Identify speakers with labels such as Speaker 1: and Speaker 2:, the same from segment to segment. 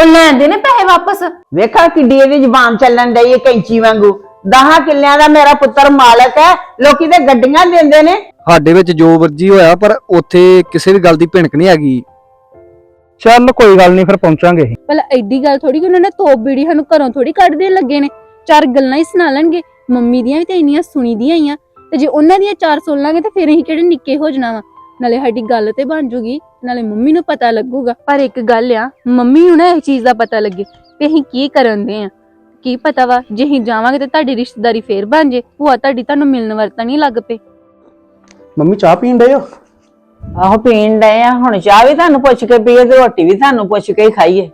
Speaker 1: ਉਹ ਲੈਂਦੇ ਨੇ ਪੈਸੇ ਵਾਪਸ।
Speaker 2: ਵੇਖਾ ਕਿੱਡੀ ਇਹਦੀ ਜ਼ਬਾਨ ਚੱਲਣ ਡਈ ਹੈ ਕੈਂਚੀ ਵਾਂਗੂ। ਦਹਾਂ ਕਿੱਲਿਆਂ ਦਾ ਮੇਰਾ ਪੁੱਤਰ ਮਾਲਕ ਹੈ ਲੋਕੀ ਤੇ ਗੱਡੀਆਂ ਦਿੰਦੇ ਨੇ।
Speaker 3: ਸਾਡੇ ਵਿੱਚ ਜੋ ਵਰਜੀ ਹੋਇਆ ਪਰ ਉੱਥੇ ਕਿਸੇ ਵੀ ਗੱਲ ਦੀ ਭਿਣਕ ਨਹੀਂ ਹੈਗੀ। ਚੱਲ ਕੋਈ ਗੱਲ ਨਹੀਂ ਫਿਰ ਪਹੁੰਚਾਂਗੇ ਅਸੀਂ।
Speaker 4: ਭਲਾ ਐਡੀ ਗੱਲ ਥੋੜੀ ਕਿ ਉਹਨਾਂ ਨੇ ਤੋਪ ਬੀੜੀ ਸਾਨੂੰ ਘਰੋਂ ਥੋੜੀ ਕੱਢ ਦੇਣ ਲੱਗੇ ਨੇ। ਚਾਰ ਗੱਲਾਂ ਹੀ ਸੁਣਾ ਲੈਣਗੇ। ਮੰਮੀ ਦੀਆਂ ਵੀ ਤੇ ਇੰਨੀਆਂ ਸੁਣੀ ਦੀਆਂ ਹੀ ਆ। ਤੇ ਜੇ ਉਹਨਾਂ ਦੀਆਂ ਚਾਰ ਸੁਣ ਲਾਂਗੇ ਤੇ ਫਿਰ ਅਸੀਂ ਕਿਹੜੇ ਨਿੱਕੇ ਹੋ ਜਾਣਾ ਵਾ? ਨਾਲੇ ਸਾਡੀ ਗੱਲ ਤੇ ਬਣ ਜੂਗੀ ਨਾਲੇ ਮੰਮੀ ਨੂੰ ਪਤਾ ਲੱਗੂਗਾ। ਪਰ ਇੱਕ ਗੱਲ ਆ ਮੰਮੀ ਨੂੰ ਨਾ ਇਹ ਚੀਜ਼ ਦਾ ਪਤਾ ਲੱਗੇ ਕਿ ਅਸੀਂ ਕੀ ਕਰਨ ਦੇ ਆ। ਕੀ ਪਤਾ ਵਾ ਜੇ ਅਸੀਂ ਜਾਵਾਂਗੇ ਤੇ ਤੁਹਾਡੀ ਰਿਸ਼ਤੇਦਾਰੀ ਫੇਰ ਬਣ ਜੇ ਭੂਆ ਤੁਹਾਡੀ ਤੁਹਾਨੂੰ ਮਿਲਣ ਵਰਤਣ ਹੀ ਲੱਗ ਪਏ
Speaker 5: ਮੰਮੀ ਚਾਹ ਪੀਣ ਡਏ ਹੋ?
Speaker 2: ਆਹੋ ਪੀਣ ਡਏ ਆ ਹੁਣ ਚਾਹ ਵੀ ਤੁਹਾਨੂੰ ਪੁੱਛ ਕੇ ਪੀਏ ਤੇ ਰੋਟੀ ਵੀ ਤੁਹਾਨੂੰ ਪੁੱਛ ਕੇ ਹੀ ਖਾਈਏ।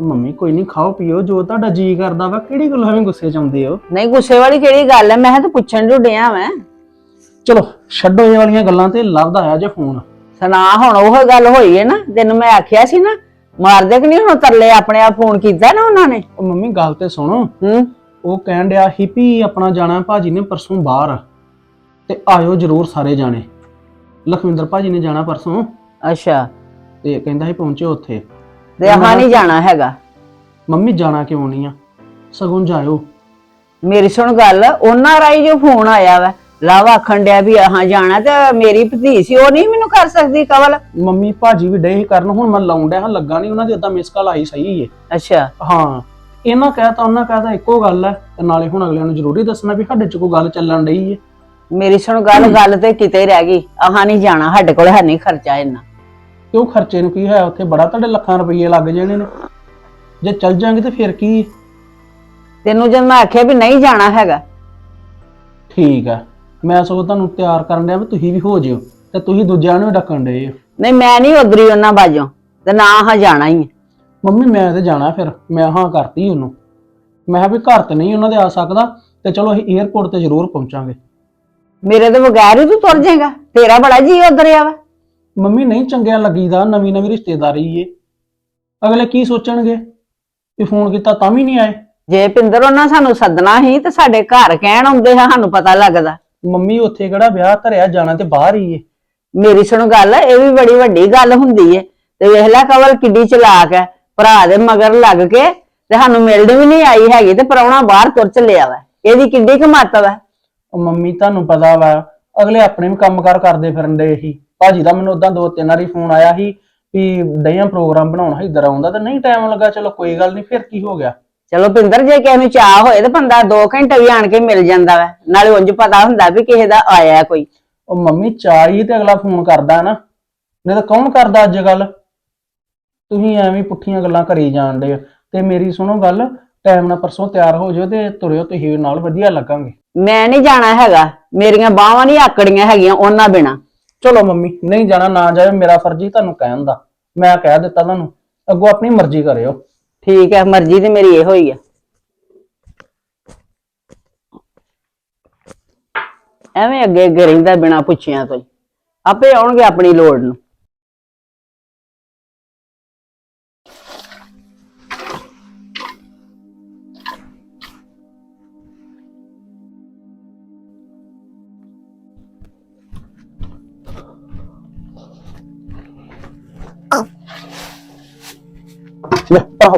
Speaker 5: ਮੰਮੀ ਕੋਈ ਨਹੀਂ ਖਾਓ ਪੀਓ ਜੋ ਤੁਹਾਡਾ ਜੀ ਕਰਦਾ ਵਾ ਕਿਹੜੀ ਗੱਲ ਐਵੇਂ ਗੁੱਸੇ ਚ ਆਉਂਦੇ ਹੋ?
Speaker 2: ਨਹੀਂ ਗੁੱਸੇ ਵਾਲੀ ਕਿਹੜੀ ਗੱਲ ਹੈ ਮੈਂ ਕਿਹਾ ਤੂੰ ਪੁੱਛਣ ਜੂ ਡਿਆ ਮੈਂ।
Speaker 5: ਚਲੋ ਛੱਡੋ ਇਹ ਵਾਲੀਆਂ ਗੱਲਾਂ ਤੇ ਲੱਭਦਾ ਆਇਆ ਜੇ ਫੋਨ।
Speaker 2: ਸੁਣਾ ਹੁਣ ਉਹ ਗੱਲ ਹੋਈ ਹੈ ਨਾ ਤੈਨੂੰ ਮੈਂ ਆਖਿਆ ਸੀ ਨਾ ਮਾਰਦੇ ਕਿ ਨਹੀਂ ਹੁਣ ਤਰਲੇ ਆਪਣੇ ਆਪ ਫੋਨ ਕੀਤਾ ਨਾ ਉਹਨਾਂ ਨੇ?
Speaker 5: ਉਹ ਮੰਮੀ ਗੱਲ ਤੇ ਸੁਣੋ।
Speaker 2: ਹੂੰ।
Speaker 5: ਉਹ ਕਹਿਣ ਡਿਆ ਸੀ ਵੀ ਆਪਣਾ ਜਾਣਾ ਭਾਜੀ ਨੇ ਪਰਸੋਂ ਬਾਹਰ ਤੇ ਆਇਓ ਜਰੂਰ ਸਾਰੇ ਜਾਣੇ। ਲਖਵਿੰਦਰ ਭਾਜੀ ਨੇ ਜਾਣਾ ਪਰਸੋਂ।
Speaker 2: ਅੱਛਾ।
Speaker 5: ਤੇ ਕਹਿੰਦਾ ਸੀ ਪਹੁੰਚਿਓ ਉੱਥੇ।
Speaker 2: ਤੇ ਆਹਾਂ ਨਹੀਂ ਜਾਣਾ ਹੈਗਾ?
Speaker 5: ਮੰਮੀ ਜਾਣਾ ਕਿਉਂ ਨਹੀਂ ਆ? ਸਗੋਂ ਜਾਇਓ।
Speaker 2: ਮੇਰੀ ਸੁਣ ਗੱਲ ਉਹਨਾਂ ਰਾਈ ਜੋ ਫੋਨ ਆਇਆ ਵਾ ਲਾਵਾ ਆਖਣ ਡਿਆ ਵੀ ਆਹਾਂ ਜਾਣਾ ਤੇ ਮੇਰੀ ਭਤੀ ਸੀ ਉਹ ਨਹੀਂ ਮੈਨੂੰ ਕਰ ਸਕਦੀ ਕਵਲ?
Speaker 5: ਮੰਮੀ ਭਾਜੀ ਵੀ ਡੇ ਕਰਨ ਹੁਣ ਮੈਂ ਲਾਉਣ ਡਿਆ ਹਾਂ ਲੱਗਾ ਨਹੀਂ ਉਹਨਾਂ ਦੀ ਉਦਾਂ ਮਿਸ ਕਾਲ ਆਈ ਸਹੀ ਏ।
Speaker 2: ਅੱਛਾ।
Speaker 5: ਹਾਂ ਇਹਨਾਂ ਕਹਿਤਾ ਉਹਨਾਂ ਕਹਿਤਾ ਇੱਕੋ ਗੱਲ ਹੈ ਤੇ ਨਾਲੇ ਹੁਣ ਅਗਲਿਆਂ ਨੂੰ ਜ਼ਰੂਰੀ ਦੱਸਣਾ ਵੀ ਸਾਡੇ ਚ ਕੋਈ ਗੱਲ ਚੱਲਣ ਡਈ ਏ।
Speaker 2: ਮੇਰੀ ਸੁਣ ਗੱਲ ਗੱਲ ਤੇ ਕਿਤੇ ਰਹਿ ਗਈ ਆਹਾਂ ਨਹੀਂ ਜਾਣਾ ਸਾਡੇ ਕੋਲ ਹੈ ਨਹੀਂ ਖਰਚਾ ਇੰਨਾ।
Speaker 5: ਕਿਉਂ ਖਰਚੇ ਨੂੰ ਕੀ ਹੈ ਉੱਥੇ ਬੜਾ ਤੁਹਾਡੇ ਲੱਖਾਂ ਰੁਪਏ ਲੱਗ ਜਾਣੇ ਨੇ। ਜੇ ਚੱਲ ਜਾਾਂਗੇ ਤੇ ਫਿਰ ਕੀ?
Speaker 2: ਤੈਨੂੰ ਜਦ ਮੈਂ ਆਖਿਆ ਵੀ ਨਹੀਂ ਜਾਣਾ ਹੈਗਾ।
Speaker 5: ਠੀਕ ਹੈ। ਮੈਂ ਸਗੋਂ ਤੁਹਾਨੂੰ ਤਿਆਰ ਕਰਨ ਡਿਆ ਵੀ ਤੁਸੀਂ ਵੀ ਹੋ ਜਿਓ ਤੇ ਤੁਸੀਂ ਦੂਜਿਆਂ ਨੂੰ ਵੀ ਡੱਕਣ ਡਏ ਹੋ।
Speaker 2: ਨਹੀਂ ਮੈਂ ਨਹੀਂ ਉਧਰੀ ਉਹਨਾਂ ਬਾਜੋਂ ਤੇ ਨਾ ਆਹਾਂ ਜਾਣਾ ਹੀ ਹੈ।
Speaker 5: ਮੰਮੀ ਮੈਂ ਤੇ ਜਾਣਾ ਫਿਰ ਮੈਂ ਹਾਂ ਕਰਤੀ ਉਹਨੂੰ। ਮੈਂ ਕਿਹਾ ਵੀ ਘਰ ਤੇ ਨਹੀਂ ਉਹਨਾਂ ਦੇ ਆ ਸਕਦਾ ਤੇ ਚਲੋ ਅਸੀਂ 에어ਪੋਰਟ ਤੇ ਜ਼ਰੂਰ ਪਹੁੰਚਾਂਗੇ।
Speaker 2: ਮੇਰੇ ਤੋਂ ਬਗੈਰ ਹੀ ਤੂੰ ਤੁਰ ਜਾਏਗਾ ਤੇਰਾ ਬੜਾ ਜੀ ਉਧਰ ਆ ਵਾ।
Speaker 5: ਮੰਮੀ ਨਹੀਂ ਚੰਗਿਆ ਲੱਗੀਦਾ ਨਵੀਂ ਨਵੀਂ ਰਿਸ਼ਤੇਦਾਰੀ ਏ। ਅਗਲੇ ਕੀ ਸੋਚਣਗੇ? ਵੀ ਫੋਨ ਕੀਤਾ ਤਾਂ ਵੀ ਨਹੀਂ ਆਏ।
Speaker 2: ਜੇ ਪਿੰਦਰ ਉਹਨਾਂ ਸਾਨੂੰ ਸੱਦਣਾ ਸੀ ਤੇ ਸਾਡੇ ਘਰ ਕਹਿਣ ਆਉਂਦੇ ਆ ਸਾਨੂੰ ਪਤਾ ਲੱਗਦਾ।
Speaker 5: ਮੰਮੀ ਉੱਥੇ ਕਿਹੜਾ ਵਿਆਹ ਧਰਿਆ ਜਾਣਾ ਤੇ ਬਾਹਰ ਹੀ ਏ।
Speaker 2: ਮੇਰੀ ਸੁਣ ਗੱਲ ਇਹ ਵੀ ਬੜੀ ਵੱਡੀ ਗੱਲ ਹੁੰਦੀ ਏ। ਤੇ ਵੇਖ ਲੈ ਕਵਲ ਕਿੱਡੀ ਚਲਾਕ ਹੈ ਭਰਾ ਦੇ ਮਗਰ ਲੱਗ ਕੇ ਤੇ ਸਾਨੂੰ ਮਿਲਣ ਵੀ ਨਹੀਂ ਆਈ ਹੈਗੀ ਤੇ ਪਰੌਣਾ ਬਾਹਰ ਤੁਰ ਚੱਲਿਆ ਵਾ। ਇਹਦੀ ਕਿੱਡੀ ਕਮਾਤਵ ਹੈ
Speaker 5: ਉਹ ਮੰਮੀ ਤੁਹਾਨੂੰ ਪਤਾ ਵਾ ਅਗਲੇ ਆਪਣੇ ਵੀ ਕੰਮਕਾਰ ਕਰਦੇ ਫਿਰਨ ਦੇ ਸੀ। ਭਾਜੀ ਦਾ ਮੈਨੂੰ ਉਦਾਂ ਦੋ ਤਿੰਨ ਵਾਰੀ ਫੋਨ ਆਇਆ ਸੀ ਵੀ ਡਈਆਂ ਪ੍ਰੋਗਰਾਮ ਬਣਾਉਣਾ ਇੱਧਰ ਆਉਂਦਾ ਤੇ ਨਹੀਂ ਟਾਈਮ ਲੱਗਾ। ਚਲੋ ਕੋਈ ਗੱਲ ਨਹੀਂ ਫਿਰ ਕੀ ਹੋ ਗਿਆ?
Speaker 2: ਚਲੋ ਪਿੰਦਰ ਜੇ ਕਿਸੇ ਨੂੰ ਚਾਹ ਹੋਏ ਤੇ ਬੰਦਾ 2 ਘੰਟੇ ਵੀ ਆਣ ਕੇ ਮਿਲ ਜਾਂਦਾ ਵਾ। ਨਾਲੇ ਉਂਝ ਪਤਾ ਹੁੰਦਾ ਵੀ ਕਿਸੇ ਦਾ ਆਇਆ ਹੈ ਕੋਈ।
Speaker 5: ਉਹ ਮੰਮੀ ਚਾਹੀ ਤੇ ਅਗਲਾ ਫੋਨ ਕਰਦਾ ਨਾ। ਨਹੀਂ ਤਾਂ ਕੌਣ ਕਰਦਾ ਅੱਜ ਕੱਲ? ਤੁਸੀਂ ਐਵੇਂ ਪੁੱਠੀਆਂ ਗੱਲਾਂ ਕਰੀ ਜਾਂਦੇ ਹੋ। ਤੇ ਮੇਰੀ ਸੁਣੋ ਗੱਲ ਟਾਈਮ ਨਾਲ ਪਰਸੋਂ ਤਿਆਰ ਹੋ ਜਾਓ ਤੇ ਤੁਰਿਓ ਤੁਸੀਂ ਨਾਲ ਵਧੀਆ ਲੱਗਾਂਗੇ।
Speaker 2: ਮੈਂ ਨਹੀਂ ਜਾਣਾ ਹੈਗਾ। ਮੇਰੀਆਂ ਬਾਹਾਂ ਨਹੀਂ ਆਕੜੀਆਂ ਹੈਗੀਆਂ ਉਹਨਾਂ ਬਿਨਾ।
Speaker 5: ਚਲੋ ਮੰਮੀ ਨਹੀਂ ਜਾਣਾ ਨਾ ਜਾਇਓ ਮੇਰਾ ਫਰਜ਼ ਹੀ ਤੁਹਾਨੂੰ ਕਹਿਣ ਦਾ। ਮੈਂ ਕਹਿ ਦਿੱਤਾ ਤੁਹਾਨੂੰ। ਅੱਗੋਂ ਆਪਣੀ ਮਰਜ਼ੀ ਕਰਿਓ।
Speaker 2: ਠੀਕ ਹੈ, ਮਰਜ਼ੀ ਤੇ ਮੇਰੀ ਇਹੋ ਹੀ ਆ ਐਵੇਂ ਅੱਗੇ ਅੱਗੇ ਰਹਿੰਦਾ ਬਿਨਾ ਪੁੱਛਿਆਂ ਤੋਂ ਹੀ। ਆਪੇ ਆਉਣਗੇ ਆਪਣੀ ਲੋੜ ਨੂੰ
Speaker 5: ਲੈ ਆਓ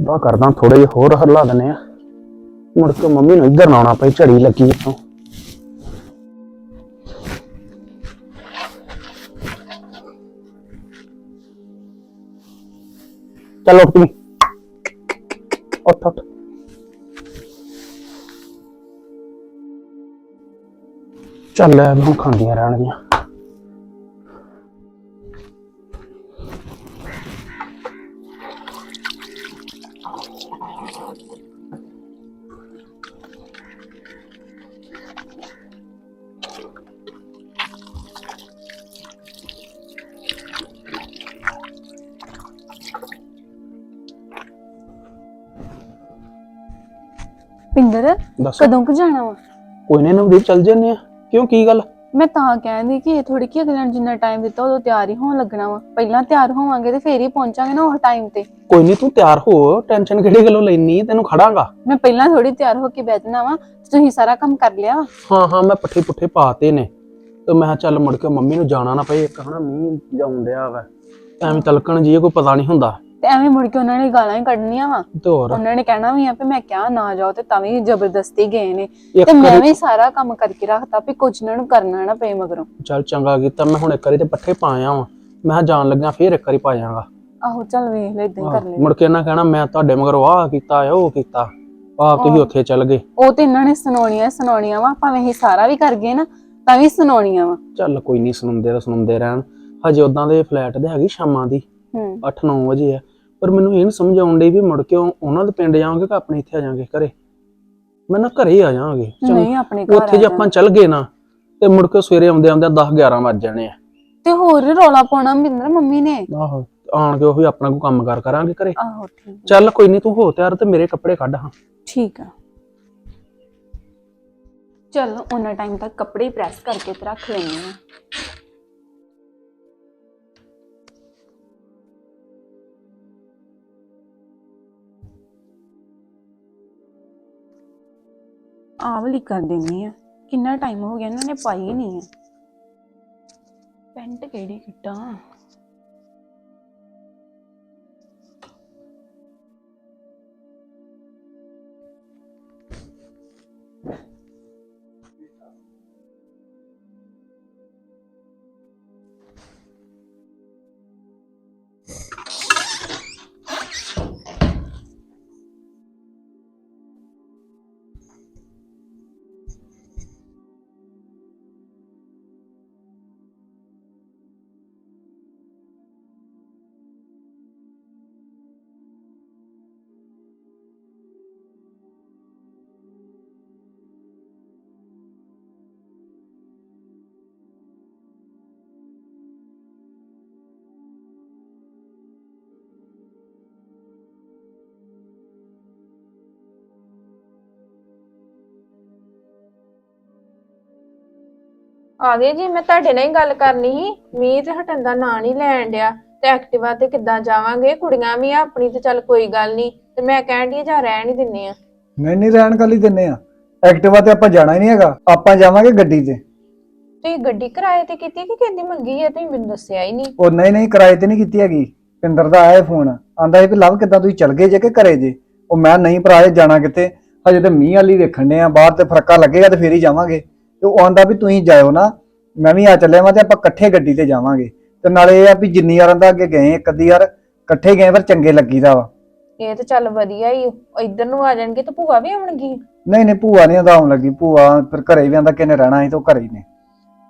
Speaker 5: ਬਾ ਕਰਦਾ ਥੋੜੇ ਜਿਹਾ ਹੋਰ ਹਰਲਾ ਦਨੇ ਆ ਮੁੜ ਕੇ ਮੰਮੀ ਨੂੰ ਇੱਧਰ ਲਾਉਣਾ ਪਈ ਝੜੀ ਲੱਗੀ ਇੱਥੋਂ। ਚਲੋ ਉੱਠ ਉੱਠ ਉੱਠ। ਚੱਲ ਲੈ ਹੁਣ ਖਾਂਦੀਆਂ ਰਹਿਣਗੀਆਂ।
Speaker 4: ਪਿੰਦਰ
Speaker 5: ਦੱਸ।
Speaker 4: ਕਦੋਂ ਕੁ ਜਾਣਾ ਵਾ?
Speaker 5: ਕੋਈ ਨਹੀਂ ਨਵਦੀਪ ਚੱਲ ਜੰਨੇ ਆ। ਕਿਉਂ ਕੀ ਗੱਲ?
Speaker 4: ਮੈਂ ਤਾਂ ਕਹਿੰਦੀ ਕਿ ਇਹ ਥੋੜੀ ਕਿ ਅਗਲੇ ਨੇ ਜਿੰਨਾ ਟਾਈਮ ਦਿੱਤਾ ਉਦੋਂ ਤਿਆਰ ਹੀ ਹੋਣ ਲੱਗਣਾ ਵਾ। ਪਹਿਲਾਂ ਤਿਆਰ ਹੋਵਾਂਗੇ ਤੇ ਫੇਰ ਹੀ ਪਹੁੰਚਾਂਗੇ ਨਾ ਉਹ ਟਾਈਮ ਤੇ।
Speaker 5: ਕੋਈ ਨਹੀਂ ਤੂੰ ਤਿਆਰ ਹੋ। ਟੈਨਸ਼ਨ ਕਿਹੜੀ ਗੱਲੋਂ ਲੈਣੀ ਤੈਨੂੰ ਖੜਾਂਗਾ।
Speaker 4: ਮੈਂ ਪਹਿਲਾਂ ਥੋੜੀ ਤਿਆਰ ਹੋ ਕੇ ਬਹਿ ਜਾਣਾ ਵਾ ਤੁਸੀਂ ਸਾਰਾ ਕੰਮ ਕਰ ਲਿਆ ਵਾ।
Speaker 5: ਹਾਂ ਹਾਂ ਮੈਂ ਪੱਠੇ ਪੁੱਠੇ ਪਾਤੇ ਨੇ। ਤੇ ਮੈਂ ਕਿਹਾ ਚੱਲ ਮੁੜ ਕੇ ਮੰਮੀ ਨੂੰ ਜਾਣਾ ਨਾ ਪਏ। ਇੱਕ ਹਨਾ ਮੀਂਹ ਜਾਉਣ ਡਿਆ ਵਾ। ਐਵੇਂ ਤਲਕਣ ਜੀ ਕੋਈ ਪਤਾ ਨਹੀਂ ਹੁੰਦਾ।
Speaker 4: ਤੇ ਐਵੇਂ ਮੁੜ ਕੇ ਉਹਨਾਂ ਨੇ ਗਾਲਾਂ ਹੀ ਕੱਢਣੀਆਂ ਵਾ।
Speaker 5: ਤੇ ਹੋਰ?
Speaker 4: ਉਹਨਾਂ ਨੇ ਕਹਿਣਾ ਵੀ ਆ ਵੀ ਮੈਂ ਕਿਹਾ ਨਾ ਜਾਓ ਤੇ ਤਾਂ ਵੀ ਜ਼ਬਰਦਸਤੀ ਗਏ ਨੇ।
Speaker 5: ਇੱਕ
Speaker 4: ਤੇ ਮੈਂ
Speaker 5: ਵਾਰੀ-
Speaker 4: ਵੀ ਸਾਰਾ ਕੰਮ ਕਰਕੇ ਰੱਖਤਾ ਵੀ ਕੁਝ ਇਹਨਾਂ ਨੂੰ ਕਰਨਾ ਨਾ ਪਏ ਮਗਰੋਂ।
Speaker 5: ਚੱਲ ਚੰਗਾ ਕੀਤਾ ਮੈਂ ਹੁਣ ਇੱਕ ਵਾਰੀ ਤੇ ਪੱਠੇ ਪਾਇਆ ਵਾਂ। ਮੈਂ ਕਿਹਾ ਜਾਣ ਲੱਗਿਆ ਫੇਰ ਇੱਕ ਵਾਰੀ ਪਾ ਜਾਵਾਂਗਾ
Speaker 4: ਆਹੋ ਚੱਲ ਵੇਖ ਲੈ ਇਦਾਂ ਹੀ ਕਰ ਲੈ।
Speaker 5: ਮੁੜ ਕੇ ਇਹਨਾਂ ਕਹਿਣਾ ਮੈਂ ਤੁਹਾਡੇ ਮਗਰ ਆਹ ਕੀਤਾ ਉਹ ਕੀਤਾ। ਆਪ ਤੁਸੀਂ ਉੱਥੇ ਚੱਲ ਗਏ।
Speaker 4: ਉਹ ਤੇ ਇਹਨਾਂ ਨੇ ਸੁਣਾਉਣੀਆਂ ਸੁਣਾਉਣੀਆਂ ਵਾ ਭਾਵੇਂ ਅਸੀਂ ਸਾਰਾ ਵੀ ਕਰ ਗਏ ਨਾ ਤਾਂ ਵੀ ਸੁਣਾਉਣੀਆਂ ਵਾ।
Speaker 5: ਚੱਲ ਕੋਈ ਨਹੀਂ ਸੁਣਦੇ ਤਾਂ ਸੁਣਦੇ ਰਹਿਣ। ਹਜੇ ਉਦਾਂ ਦੇ ਫਲੈਟ ਦੇ ਹੈਗੀ ਸ਼ਾਮਾਂ ਦੀ।
Speaker 4: ਹੂੰ।
Speaker 5: 8-9 ਵਜੇ ਆ। ਪਰ ਮੈਨੂੰ ਇਹ ਨਹੀਂ ਸਮਝ ਆਉਣ ਡਈ ਵੀ ਮੁੜ ਕੇ ਉਹ- ਉਹਨਾਂ ਦੇ ਪਿੰਡ ਜਾਵਾਂਗੇ ਕਿ ਆਪਣੇ ਇੱਥੇ ਆ ਜਾਵਾਂਗੇ ਘਰੇ? ਮੈਂ ਨਾ ਘਰੇ ਆ ਜਾਵਾਂਗੇ। ਚੰਗਾ।
Speaker 4: ਨਹੀਂ ਆਪਣੇ ਘਰ
Speaker 5: ਉੱਥੇ ਜੇ ਆਪਾਂ ਚੱਲ ਗਏ ਨਾ ਤੇ ਮੁੜ ਕੇ ਸਵੇਰੇ ਆਉਂਦੇ ਆਉਂਦੇ 10 11 ਵੱਜ ਜਾਣੇ ਆ।
Speaker 4: ਤੇ ਹੋਰ ਰੌਲਾ ਪਾਉਣਾ ਮਿੰਦਰ ਮੰਮੀ ਨੇ।
Speaker 5: ਆਹੋ ਆਣ ਕੇ ਉਹੀ ਆਪਣਾ ਕੋਈ ਕੰਮ ਕਾਰ ਕਰਾਂਗੇ ਘਰੇ।
Speaker 4: ਆਹੋ ਠੀਕ
Speaker 5: ਚੱਲ ਕੋਈ ਨਹੀਂ ਤੂੰ ਹੋ ਤਿਆਰ ਤੇ ਮੇਰੇ ਕੱਪੜੇ ਕੱਢ ਹਾਂ।
Speaker 4: ਠੀਕ ਆ। ਚਲੋ ਉਹਨਾਂ ਟਾਈਮ ਤੱਕ ਕੱਪੜੇ ਪ੍ਰੈਸ ਕਰਕੇ ਤੇ ਰੱਖ ਲੈਣੇ ਆ। ਆਹ ਵਾਲੀ ਕਰ ਦੇਣੀ ਆ। ਕਿੰਨਾ ਟਾਈਮ ਹੋ ਗਿਆ, ਇਹਨਾਂ ਨੇ ਪਾਈ ਨਹੀਂ ਆ। ਪੈਂਟ ਕਿਹੜੀ, ਕਿੱਟਾਂ?
Speaker 1: ਆ ਗਏ ਜੀ ਮੈਂ ਤੁਹਾਡੇ ਨਾਲ ਹੀ ਗੱਲ ਕਰਨੀ ਸੀ। ਮੀਂਹ ਤੇ ਹਟਣ ਦਾ ਨਾਂ ਨਹੀਂ ਲੈਣ ਡਿਆ। ਤੇ ਐਕਟਿਵਾ ਤੇ ਕਿੱਦਾਂ ਜਾਵਾਂਗੇ? ਕੁੜੀਆਂ ਵੀ ਆ ਆਪਣੀ ਤੇ ਚੱਲ ਕੋਈ ਗੱਲ ਨਹੀਂ। ਤੇ ਮੈਂ ਕਹਿਣ ਦੀ ਜਾਂ ਰਹਿਣ ਹੀ ਦਿੰਨੇ ਆ।
Speaker 3: ਨਹੀਂ ਨਹੀਂ ਰਹਿਣ ਕੱਲ ਦਿੰਨੇ ਆ? ਐਕਟਿਵਾ ਤੇ ਆਪਾਂ ਜਾਣਾ ਹੀ ਨਹੀਂ ਹੈਗਾ। ਆਪਾਂ ਜਾਵਾਂਗੇ ਗੱਡੀ ਤੇ।
Speaker 1: ਤੁਸੀਂ ਗੱਡੀ ਕਿਰਾਏ ਤੇ ਕੀਤੀ ਕਿ ਕਿੰਦੀ ਮੰਗੀ ਹੈ ਤੁਸੀਂ ਮੈਨੂੰ ਦੱਸਿਆ ਹੀ ਨਹੀਂ।
Speaker 3: ਉਹ ਨਹੀਂ ਨਹੀਂ ਕਿਰਾਏ ਤੇ ਨਹੀਂ ਕੀਤੀ ਹੈਗੀ। ਪਿੰਦਰ ਦਾ ਆਇਆ ਫੋਨ। ਆਂਦਾ ਸੀ ਵੀ ਲਵ ਕਿੱਦਾਂ ਤੁਸੀਂ ਚੱਲ ਗਏ ਜੇ ਕਿ ਘਰੇ ਜੇ? ਉਹ ਮੈਂ ਨਹੀਂ ਭਰਾ ਇਹ ਜਾਣਾ ਕਿੱਥੇ? ਹਜੇ ਤੇ ਮੀਂਹ ਵਾਲੀ ਵੇਖਣ ਨੇ ਆ ਬਾਹਰ ਤੇ ਫਰਕਾ ਲੱਗੇਗਾ ਤੇ ਫੇਰ ਹੀ ਜਾਵਾਂਗੇ। ਤੇ ਉਹ ਆਂਦਾ ਵੀ ਤੁਸੀਂ ਜਾਇਓ ਨਾ ਮੈਂ ਵੀ ਆ ਚੱਲਿਆ ਵਾਂ ਤੇ ਆਪਾਂ ਇਕੱਠੇ ਗੱਡੀ ਤੇ ਜਾਵਾਂਗੇ। ਤੇ ਨਾਲੇ ਇਹ ਆ ਵੀ ਜਿੰਨੀ ਵਾਰਾਂ ਦਾ ਅੱਗੇ ਗਏ ਇੱਕ ਅੱਧੀ ਯਾਰ ਇਕੱਠੇ ਗਏ ਪਰ ਚੰਗੇ ਲੱਗੀਦਾ ਵਾ।
Speaker 1: ਇਹ ਤੇ ਚੱਲ ਵਧੀਆ ਹੀ ਇੱਧਰ ਨੂੰ ਆ ਜਾਣਗੇ ਤੇ ਭੂਆ ਵੀ ਆਉਣਗੀ।
Speaker 3: ਨਹੀਂ ਨਹੀਂ ਭੂਆ ਨਹੀਂ ਆਉਂਦਾ ਆਉਣ ਲੱਗੀ। ਭੂਆ ਫਿਰ ਘਰੇ ਵੀ ਆਂਦਾ ਕਿਨੇ ਰਹਿਣਾ ਸੀ ਤੇ ਉਹ ਘਰੇ ਹੀ ਨੇ।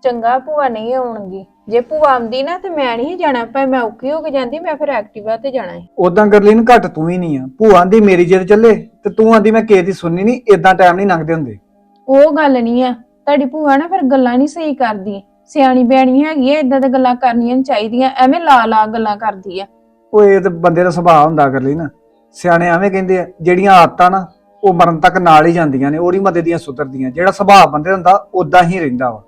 Speaker 1: ਚੰਗਾ ਭੂਆ ਨਹੀਂ ਆਉਣਗੀ। ਜੇ ਭੂਆ ਆਉਂਦੀ ਨਾ ਤੇ ਮੈਂ ਨਹੀਂ ਜਾਣਾ ਪਰ ਮੈਂ ਔਖੀ ਹੋ ਕੇ ਜਾਂਦੀ ਮੈਂ ਫਿਰ ਐਕਟਿਵਾ ਤੇ ਜਾਣਾ ਹੈ
Speaker 3: ਉਦਾਂ ਗਰਲੀਨ ਘੱਟ ਤੂੰ ਹੀ ਨਹੀਂ ਆ। ਭੂਆ ਆਂਦੀ ਮੇਰੀ ਜਿੱਦ ਚੱਲੇ ਤੇ ਤੂੰ ਆਂਦੀ ਮੈਂ ਕਿਸੇ ਦੀ ਸੁਣਨੀ ਨਹੀਂ ਇਦਾਂ ਟਾਈਮ ਨਹੀਂ ਲੰਘਦੇ ਹੁੰਦੇ।
Speaker 1: ਉਹ ਗੱਲ ਨਹੀਂ ਆ। ਤੁਹਾਡੀ ਭੂਆ ਨਾ ਫਿਰ ਗੱਲਾਂ ਨਹੀਂ ਸਹੀ ਕਰਦੀ। ਸਿਆਣੀ ਬਿਆਣੀ ਹੈਗੀ ਆ ਇਦਾਂ ਦੀਆਂ ਗੱਲਾਂ ਕਰਨੀਆਂ ਨੀ ਚਾਹੀਦੀਆਂ ਐਵੇਂ ਲਾ ਲਾ ਗੱਲਾਂ ਕਰਦੀ ਆ
Speaker 3: ਉਹ ਇਹ ਤੇ ਬੰਦੇ ਦਾ ਸੁਭਾਅ ਹੁੰਦਾ ਗਰਲੀਨ ਸਿਆਣੇ ਐਵੇਂ ਕਹਿੰਦੇ ਆ ਜਿਹੜੀਆਂ ਆਦਤਾਂ ਨਾ ਉਹ ਮਰਨ ਤੱਕ ਨਾਲ ਹੀ ਜਾਂਦੀਆਂ ਨੇ ਉਹਦੀ ਮਦਦ ਦੀਆਂ ਸੁਧਰਦੀਆਂ। ਜਿਹੜਾ ਸੁਭਾਅ ਬੰਦੇ ਦਾ ਹੁੰਦਾ ਉਦਾਂ ਹੀ ਰਹਿੰਦਾ ਵਾ।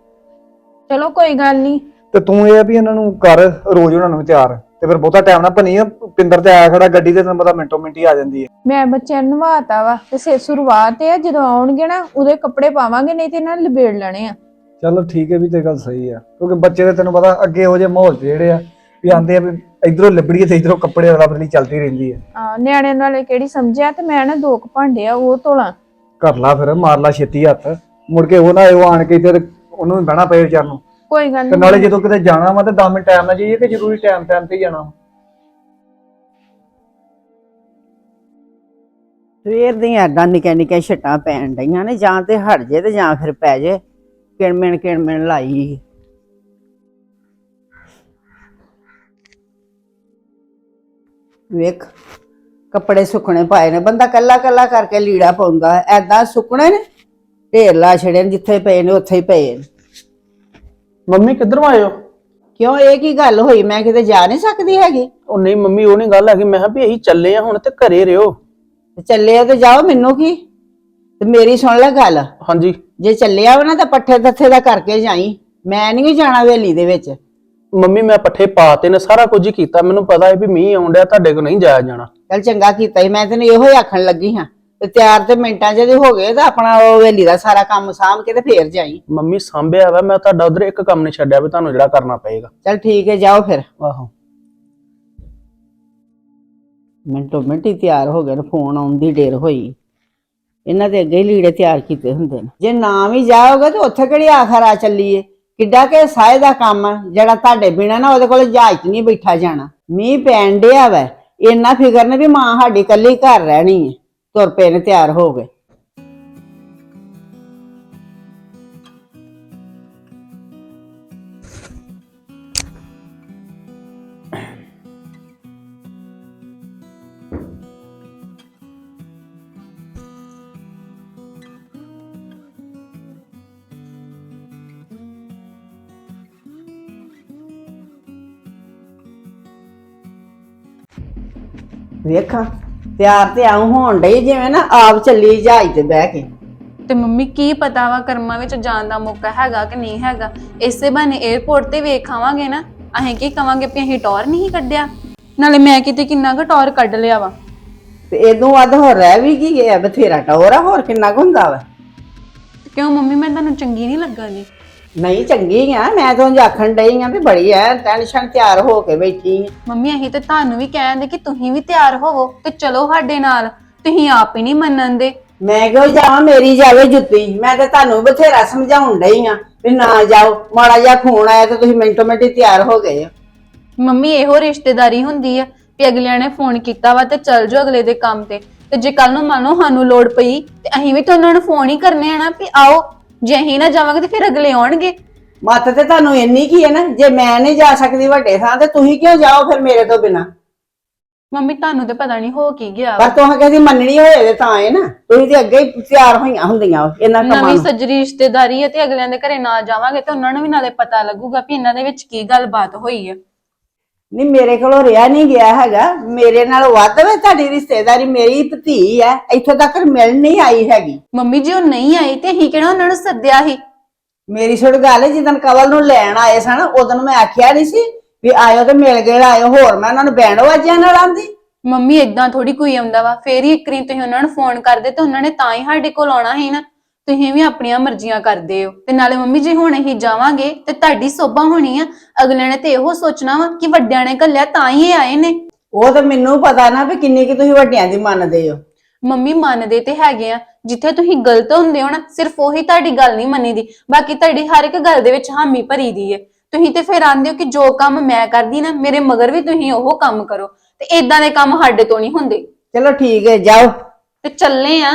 Speaker 1: ਚਲੋ ਕੋਈ ਗੱਲ ਨਹੀਂ
Speaker 3: ਤੇ ਤੂੰ ਇਹ ਆ ਵੀ ਇਹਨਾਂ ਨੂੰ ਕਰ ਰੋਜ਼ ਉਹਨਾਂ ਨੂੰ ਤਿਆਰ। ਤੇ ਫਿਰ ਬਹੁਤਾ ਟਾਈਮ ਨਾ ਭਨੀ ਆ ਪਿੰਦਰ ਤੇ ਆਇਆ ਖੜਾ ਗੱਡੀ ਤੇ ਤੈਨੂੰ ਪਤਾ ਮਿੰਟੋ ਮਿੰਟ ਹੀ ਆ ਜਾਂਦੀ ਹੈ।
Speaker 1: ਮੈਂ ਬੱਚਿਆਂ ਨੂੰ ਨਵਾਤਾ ਵਾ ਤੇ ਸੇ ਸ਼ੁਰੂਆਤ ਹੈ ਜਦੋਂ ਆਉਣਗੇ ਨਾ ਉਹਦੇ ਕੱਪੜੇ ਪਾਵਾਂਗੇ ਨਹੀਂ ਤੇ ਇਹਨਾਂ ਨੇ ਲਬੇੜ ਲੈਣੇ ਆ।
Speaker 3: ਚਲੋ ਠੀਕ ਹੈ ਵੀ ਤੇ ਗੱਲ ਸਹੀ ਆ ਕਿਉਂਕਿ ਬੱਚੇ ਦੇ ਤੈਨੂੰ ਪਤਾ ਅੱਗੇ ਹੋ ਜੇ ਮਾਹੌਲ 'ਚ ਜਿਹੜੇ ਆ ਵੀ ਆਂਦੇ ਆ ਵੀ ਇਧਰੋਂ ਲਿਬੜੀ ਤੇ ਇਧਰੋਂ ਕੱਪੜੇ ਵਾਲਾ ਬਦਲੀ ਚੱਲਦੀ ਰਹਿੰਦੀ ਹੈ
Speaker 1: ਆ, ਨਿਆਣਿਆਂ ਨਾਲੇ ਕਿਹੜੀ ਸਮਝਿਆ ਤੇ ਮੈਂ ਨਾ ਦੋ ਕੁ ਭਾਂਡੇ ਆ ਉਹ ਧੋਲਾਂ।
Speaker 3: ਕਰ ਲਾ ਫਿਰ ਮਾਰ ਲਾ ਛੇਤੀ ਹੱਥ ਮੁੜ ਕੇ ਉਹ ਨਾ ਉਹ ਆਣ ਕੇ ਤੇ ਉਹਨੂੰ ਵੀ ਬਹਿਣਾ ਪਏ ਵਿਚਾਰ ਨੂੰ।
Speaker 1: ਕੋਈ ਗੱਲ
Speaker 3: ਤੇ
Speaker 1: ਨਹੀਂ।
Speaker 3: ਨਾਲੇ ਜਦੋਂ ਕਿਤੇ ਜਾਣਾ ਵਾ ਤੇ 10 ਮਿੰਟ ਟਾਈਮ ਨਾਲ ਜਾਈਏ ਕਿ ਜ਼ਰੂਰੀ ਟਾਈਮ ਟਾਈਮ ਤੇ ਹੀ ਜਾਣਾ
Speaker 2: ਸਵੇਰ ਦੀਆਂ ਐਡਾ ਨਿੱਕੀਆਂ ਨਿੱਕੀਆਂ ਛਟਾਂ ਪੈਣ ਡਈਆਂ ਨੇ ਜਾਂ ਤੇ ਹਟ ਜੇ ਤੇ ਜਾਂ ਫਿਰ ਪੈ ਜੇ। ਕਿਣਮਿਣ ਕਿਣਮਿਣ ਲਾਈ। ਵੇਖ ਕੱਪੜੇ ਸੁੱਕਣੇ ਪਾਏ ਨੇ। ਬੰਦਾ ਕੱਲਾ ਕੱਲਾ ਕਰਕੇ ਲੀੜਾ ਪਾਉਂਦਾ। ਐਦਾਂ ਸੁੱਕਣੇ ਨੇ ਢੇਰ ਲਾ ਛੜੇ ਨੇ ਜਿੱਥੇ ਪਏ ਨੇ ਉੱਥੇ ਹੀ ਪਏ ਨੇ।
Speaker 5: ਮੰਮੀ ਕਿੱਧਰੋਂ ਆਏ ਹੋ?
Speaker 2: ਕਿਉਂ ਇਹ ਕੀ ਗੱਲ ਹੋਈ? ਮੈਂ ਕਿਤੇ ਜਾ ਨਹੀਂ ਸਕਦੀ ਹੈਗੀ।
Speaker 5: ਉਹ ਨਹੀਂ ਮੰਮੀ ਉਹ ਨਹੀਂ ਗੱਲ ਹੈਗੀ। ਮੈਂ ਕਿਹਾ ਵੀ ਅਸੀਂ ਚੱਲੇ ਆ ਹੁਣ ਤੇ ਘਰੇ ਰਿਓ
Speaker 2: ਤੇ ਚੱਲੇ ਆ ਤੇ ਜਾਓ ਮੈਨੂੰ ਕੀ? ਤੇ ਮੇਰੀ ਸੁਣ ਲੈ ਗੱਲ।
Speaker 5: ਹਾਂਜੀ।
Speaker 2: ਜੇ ਚੱਲਿਆ ਵਾ ਨਾ ਤਾਂ ਪੱਠੇ ਦੱਥੇ ਦਾ ਕਰਕੇ ਜਾਈ। ਮੈਂ ਨਹੀਂ ਜਾਣਾ ਹਵੇਲੀ ਦੇ ਵਿੱਚ।
Speaker 5: ਮੰਮੀ ਮੈਂ ਪੱਠੇ ਪਾਤੇ ਨੇ ਸਾਰਾ ਕੁਝ ਹੀ ਕੀਤਾ। ਮੈਨੂੰ ਪਤਾ ਹੈ ਵੀ ਮੀਂਹ ਆਉਣ ਡਿਆ ਤੁਹਾਡੇ ਕੋਲ ਨਹੀਂ ਜਾਇਆ ਜਾਣਾ।
Speaker 2: ਚੱਲ ਚੰਗਾ ਕੀਤਾ ਈ ਮੈਂ ਤੈਨੂੰ ਇਹੋ ਹੀ ਆਖਣ ਲੱਗੀ ਹਾਂ। ਤੇ ਤਿਆਰ ਤੇ ਮਿੰਟਾਂ ਚ ਜੇ ਹੋ ਗਏ ਤਾਂ ਆਪਣਾ ਉਹ ਹਵੇਲੀ ਦਾ ਸਾਰਾ ਕੰਮ ਸਾਂਭ ਕੇ ਤੇ ਫੇਰ ਜਾਈ।
Speaker 5: ਮੰਮੀ ਸਾਂਭਿਆ ਵਾ ਮੈਂ ਤੁਹਾਡਾ ਉਧਰ ਇੱਕ ਕੰਮ ਨਹੀਂ ਛੱਡਿਆ ਵੀ ਤੁਹਾਨੂੰ ਜਿਹੜਾ ਕਰਨਾ ਪਏਗਾ।
Speaker 2: ਚੱਲ ਠੀਕ ਹੈ ਜਾਓ ਫਿਰ।
Speaker 5: ਆਹੋ।
Speaker 2: ਮਿੰਟੋ ਮਿੰਟ ਹੀ ਤਿਆਰ ਹੋ ਗਏ ਨੇ ਫੋਨ ਆਉਣ ਦੀ ਢੇਰ ਹੋਈ। ਇਹਨਾਂ ਦੇ ਅੱਗੇ ਹੀ ਲੀੜੇ ਤਿਆਰ ਕੀਤੇ ਹੁੰਦੇ ਨੇ। ਜੇ ਨਾ ਵੀ ਜਾਓਗੇ ਤੇ ਉੱਥੇ ਕਿਹੜੀ ਆਖਰ ਆ ਚੱਲੀਏ ਕਿੱਡਾ ਕਿ ਸਾਏ ਦਾ ਕੰਮ ਆ, ਜਿਹੜਾ ਤੁਹਾਡੇ ਬਿਨਾ ਨਾ ਉਹਦੇ ਕੋਲ ਜਹਾਜ਼ 'ਚ ਨਹੀਂ ਬੈਠਾ ਜਾਣਾ। ਮੀਂਹ ਪੈਣ ਡਿਆ ਵੈ ਇੰਨਾ ਫਿਕਰ ਨੇ ਵੀ ਮਾਂ ਸਾਡੀ ਕੱਲੀ ਘਰ ਰਹਿਣੀ ਹੈ ਤੁਰ ਪਏ ਨੇ ਤਿਆਰ ਹੋ ਗਏ। ਵੇਖਾਂ। ਤਿਆਰ ਤੇ ਆਉਂ ਹੋਣ ਡਈ ਜਿਵੇਂ ਨਾ ਆਪ ਚੱਲੀ ਜਹਾਜ਼ ਤੇ ਬਹਿ ਕੇ।
Speaker 4: ਤੇ ਮੰਮੀ ਕੀ ਪਤਾ ਵਾ ਕਰਮਾਂ ਵਿੱਚ ਜਾਣ ਦਾ ਮੌਕਾ ਹੈਗਾ ਕਿ ਨਹੀਂ ਹੈਗਾ? ਇਸੇ ਬਹਾਨੇ 에어ਪੋਰਟ ਤੇ ਵੇਖ ਆਵਾਂਗੇ ਨਾ। ਅਸੀਂ ਕੀ ਕਵਾਂਗੇ ਵੀ ਅਸੀਂ ਟੌਰ ਨਹੀਂ ਕੱਢਿਆ? ਨਾਲੇ ਮੈਂ ਕਿਤੇ ਕਿੰਨਾ ਕੁ ਟੌਰ ਕੱਢ ਲਿਆ ਵਾ।
Speaker 2: ਤੇ ਇਦੋਂ ਵੱਧ ਹੋਰ ਰਹਿ ਵੀ ਕੀ ਗਿਆ? ਬਥੇਰਾ ਟੌਰ ਆ ਹੋਰ ਕਿੰਨਾ ਕੁ ਹੁੰਦਾ ਵਾ?
Speaker 4: ਕਿਉਂ ਮੰਮੀ ਮੈਂ ਤੁਹਾਨੂੰ ਚੰਗੀ ਨਹੀਂ ਲੱਗਾਂਗੀ
Speaker 2: ਨਹੀਂ ਚੰਗੀ ਆ। ਮੈਂ ਤਾਂ ਉਂਝ ਆਖਣ ਡਈ ਆ ਵੀ ਬੜੀ ਐ ਟੈਨਸ਼ਨ ਤਿਆਰ ਹੋ ਕੇ ਬੈਠੀ ਆ।
Speaker 4: ਮੰਮੀ ਅਸੀਂ ਤੇ ਤੁਹਾਨੂੰ ਵੀ ਕਹਿੰਦੇ ਕਿ ਤੁਸੀਂ ਵੀ ਤਿਆਰ ਹੋਵੋ ਤੇ ਚਲੋ ਸਾਡੇ ਨਾਲ। ਤੁਸੀਂ ਆਪ ਹੀ ਨਹੀਂ ਮੰਨਣ ਦੇ।
Speaker 2: ਮੈਂ ਕਿਉਂ ਜਾਵਾਂ ਮੇਰੀ ਜਾਵੇ ਜੁੱਤੀ। ਮੈਂ ਤਾਂ ਤੁਹਾਨੂੰ ਬਥੇਰਾ ਸਮਝਾਉਣ ਡਈ ਆ ਵੀ ਨਾ ਜਾਓ। ਮਾੜਾ ਜਿਹਾ ਫੋਨ ਆਇਆ ਤੇ ਤੁਸੀਂ ਮਿੰਟੋ ਮਿੰਟ ਹੀ ਤਿਆਰ ਹੋ ਗਏ ਹੋ
Speaker 4: ਮੰਮੀ ਇਹੋ ਰਿਸ਼ਤੇਦਾਰੀ ਹੁੰਦੀ ਆ ਵੀ ਅਗਲਿਆਂ ਨੇ ਫੋਨ ਕੀਤਾ ਵਾ ਤੇ ਚੱਲ ਜਾਓ ਅਗਲੇ ਦੇ ਕੰਮ ਤੇ। ਤੇ ਜੇ ਕੱਲ ਨੂੰ ਮੰਨ ਸਾਨੂੰ ਲੋੜ ਪਈ ਤੇ ਅਸੀਂ ਵੀ ਤਾਂ ਉਹਨਾਂ ਨੂੰ ਫੋਨ ਹੀ ਕਰਨੇ ਆ ਨਾ ਵੀ ਆਓ। ਜੇ ਅਸੀਂ ਨਾ ਜਾਵਾਂਗੇ ਤੇ ਫਿਰ ਅਗਲੇ ਆਉਣਗੇ।
Speaker 2: ਮੱਤ ਤੇ ਤੁਹਾਨੂੰ ਇੰਨੀ ਕੀ ਹੈ ਨਾ ਜੇ ਮੈਂ ਨਹੀਂ ਜਾ ਸਕਦੀ ਵੱਡੇ ਥਾਂ ਤੇ ਤੁਸੀਂ ਕਿਉਂ ਜਾਓ ਫਿਰ ਮੇਰੇ ਤੋਂ ਬਿਨਾ?
Speaker 4: ਮੰਮੀ ਤੁਹਾਨੂੰ ਤੇ ਪਤਾ ਨਹੀਂ ਹੋ ਕੀ ਗਿਆ।
Speaker 2: ਪਰ ਤੁਸੀਂ ਕਹਿੰਦੀ ਮੰਨਣੀ ਹੋਏ ਤੇ ਤਾਂ ਹੈ ਨਾ ਤੁਸੀਂ ਤੇ ਅੱਗੇ ਹੀ ਤਿਆਰ ਹੋਈਆਂ ਹੁੰਦੀਆਂ ਇਹਨਾਂ ਕੰਮਾਂ
Speaker 4: ਨਵੀਂ
Speaker 2: ਨੂੰ।
Speaker 4: ਸੱਜਰੀ ਰਿਸ਼ਤੇਦਾਰੀ ਹੈ ਤੇ ਅਗਲਿਆਂ ਦੇ ਘਰੇ ਨਾ ਜਾਵਾਂਗੇ ਤੇ ਉਹਨਾਂ ਨੂੰ ਵੀ ਨਾਲੇ ਪਤਾ ਲੱਗੂਗਾ ਵੀ ਇਹਨਾਂ ਦੇ ਵਿੱਚ ਕੀ ਗੱਲਬਾਤ ਹੋਈ ਹੈ।
Speaker 2: ਨਹੀਂ ਮੇਰੇ ਕੋਲੋਂ ਰਿਆ ਨਹੀਂ ਗਿਆ ਹੈਗਾ। ਮੇਰੇ ਨਾਲ ਵੱਧ ਵੇ ਤੁਹਾਡੀ ਰਿਸ਼ਤੇਦਾਰੀ ਮੇਰੀ ਭਤੀ ਹੈ ਇੱਥੋਂ ਤੱਕ ਮਿਲਣ ਨਹੀਂ ਆਈ ਹੈਗੀ।
Speaker 4: ਮੰਮੀ ਜੀ ਉਹ ਨਹੀਂ ਆਈ ਤੇ ਅਸੀਂ ਕਿਹੜਾ ਉਹਨਾਂ ਨੂੰ ਸੱਦਿਆ ਸੀ?
Speaker 2: ਮੇਰੀ ਛੋੜ ਗੱਲ ਹੈ ਜਿੱਦਣ ਕਵਲ ਨੂੰ ਲੈਣ ਆਏ ਸਨ ਉਦੋਂ ਮੈਂ ਆਖਿਆ ਨਹੀਂ ਸੀ ਵੀ ਆਇਓ ਤੇ ਮਿਲ ਗਏ ਆਇਓ ਹੋਰ ਮੈਂ ਉਹਨਾਂ ਨੂੰ ਬੈਂਡ ਵਾਜਿਆਂ ਨਾਲ ਆਂਦੀ।
Speaker 4: ਮੰਮੀ ਇਦਾਂ ਥੋੜੀ ਕੋਈ ਆਉਂਦਾ ਵਾ। ਫੇਰ ਹੀ ਇੱਕ ਵਾਰੀ ਤੁਸੀਂ ਉਹਨਾਂ ਨੂੰ ਫੋਨ ਕਰਦੇ ਤੇ ਉਹਨਾਂ ਨੇ ਤਾਂ ਹੀ ਸਾਡੇ ਕੋਲ ਆਉਣਾ ਸੀ ਨਾ। ਤੁਸੀਂ ਵੀ ਆਪਣੀਆਂ ਮਰਜ਼ੀਆਂ ਕਰਦੇ ਹੋ। ਤੇ ਨਾਲੇ ਮੰਮੀ ਜੀ ਹੁਣ ਅਸੀਂ ਜਾਵਾਂਗੇ ਤੇ ਤੁਹਾਡੀ ਸੋਭਾ ਹੋਣੀ ਆ। ਅਗਲੇ ਨੇ ਤੇ ਇਹੋ ਸੋਚਣਾ ਵਾ ਕਿ ਵੱਡਿਆਂ ਨੇ ਘੱਲਿਆ ਤਾਂ ਹੀ ਇਹ ਆਏ ਨੇ।
Speaker 2: ਉਹ ਤਾਂ ਮੈਨੂੰ ਪਤਾ ਨਾ ਵੀ ਕਿੰਨੀ ਕਿ ਤੁਸੀਂ ਵੱਡਿਆਂ ਦੀ ਮੰਨਦੇ ਹੋ।
Speaker 4: ਮੰਮੀ ਮੰਨਦੇ ਤੇ ਹੈਗੇ ਆ। ਜਿੱਥੇ ਤੁਸੀਂ ਗਲਤ ਹੁੰਦੇ ਹੋ ਨਾ ਸਿਰਫ ਉਹੀ ਤੁਹਾਡੀ ਗੱਲ ਨਹੀਂ ਮੰਨੀਦੀ। ਬਾਕੀ ਤੁਹਾਡੀ ਹਰ ਇੱਕ ਗੱਲ ਦੇ ਵਿੱਚ ਹਾਮੀ ਭਰੀ ਦੀ ਹੈ ਤੁਸੀਂ ਤੇ ਫਿਰ ਆਂਦੇ ਹੋ ਕਿ ਜੋ ਕੰਮ ਮੈਂ ਕਰਦੀ ਨਾ ਮੇਰੇ ਮਗਰ ਵੀ ਤੁਸੀਂ ਉਹ ਕੰਮ ਕਰੋ। ਤੇ ਇਦਾਂ ਦੇ ਕੰਮ ਸਾਡੇ ਤੋਂ ਨਹੀਂ ਹੁੰਦੇ।
Speaker 2: ਚਲੋ ਠੀਕ ਹੈ ਜਾਓ।
Speaker 4: ਤੇ ਚੱਲੇ ਆ।